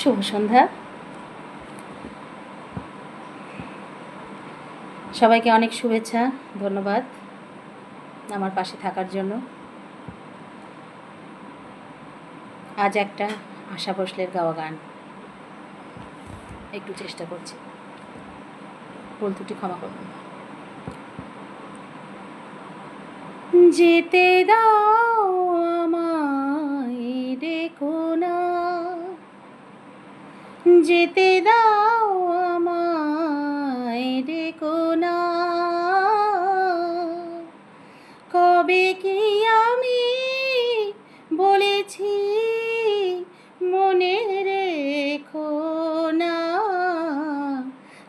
শুভ সন্ধ্যা। সবাইকে অনেক শুভেচ্ছা, ধন্যবাদ আমার পাশে থাকার জন্য। আজ একটা আশা ভোসলের গাওয়া গান। একটু চেষ্টা করছি। ভুল ত্রুটি ক্ষমা করবেন যেতে দাও আমায় দেখো না। যেতে দাও আমায় দেখো না। কবে কি আমি বলেছি মনে রেখো না।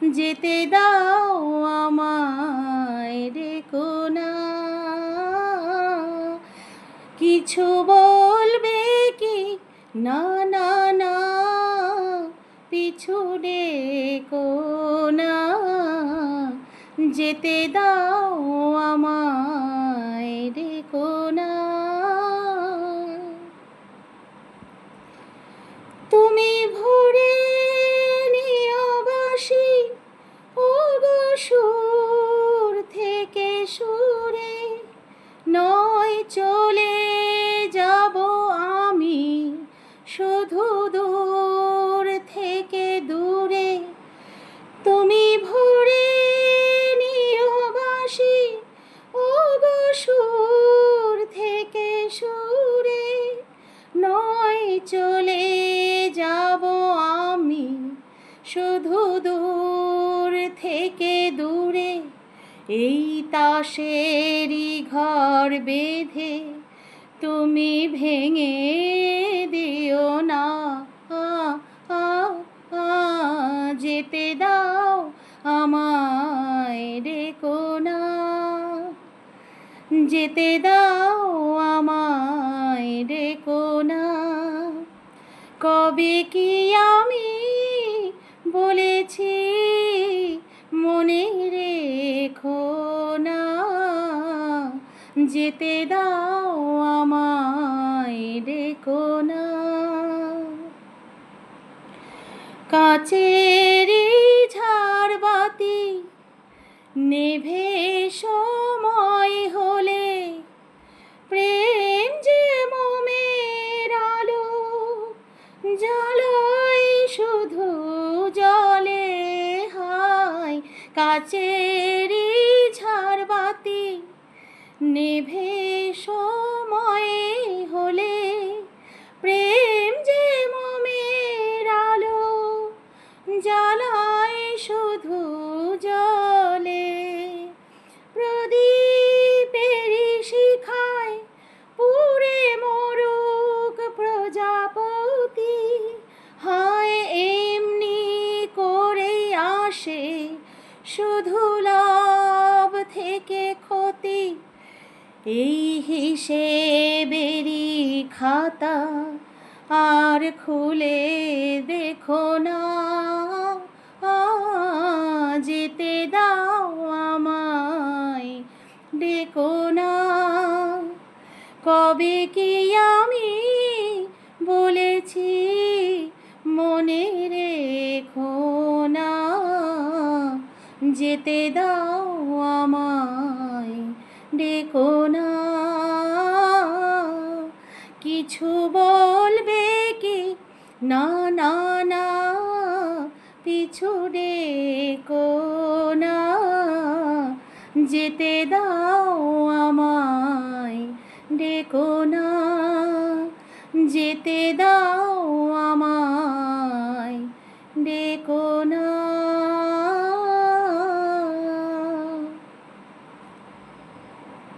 যেতে দাও আমায় দেখো না। কিছু বলবে কি না পিছু ডেকো না যেতে দাও আমায় ডেকো না তুমি ভরে নিও বাসি ও সুর থেকে সুরে শুধু দূর থেকে দূরে, এই তাসেরই ঘর বেঁধে তুমি ভেঙে দিও না। যেতে দাও আমায় ডেকো না। যেতে দাও আমায় ডেকো না। কবে কি আমি বলেছি মনে রেখো না। যেতে দাও আমায় ডেকো না। কাচের ঝাড়বাতি নেভে সময় কাচের ঝাড়বাতি নেভে শুধু লাভ থেকে ক্ষতি, এই হিসেবেরই খাতা আর খুলে দেখো না। যেতে দাও আমায় ডেকো না। কবে কি যেতে দাও আমায়, ডেকো না। কিছু বলবে কি? না না না, পিছু ডেকো না। যেতে দাও আমায়, ডেকো না। যেতে দাও আমায়, ডেকো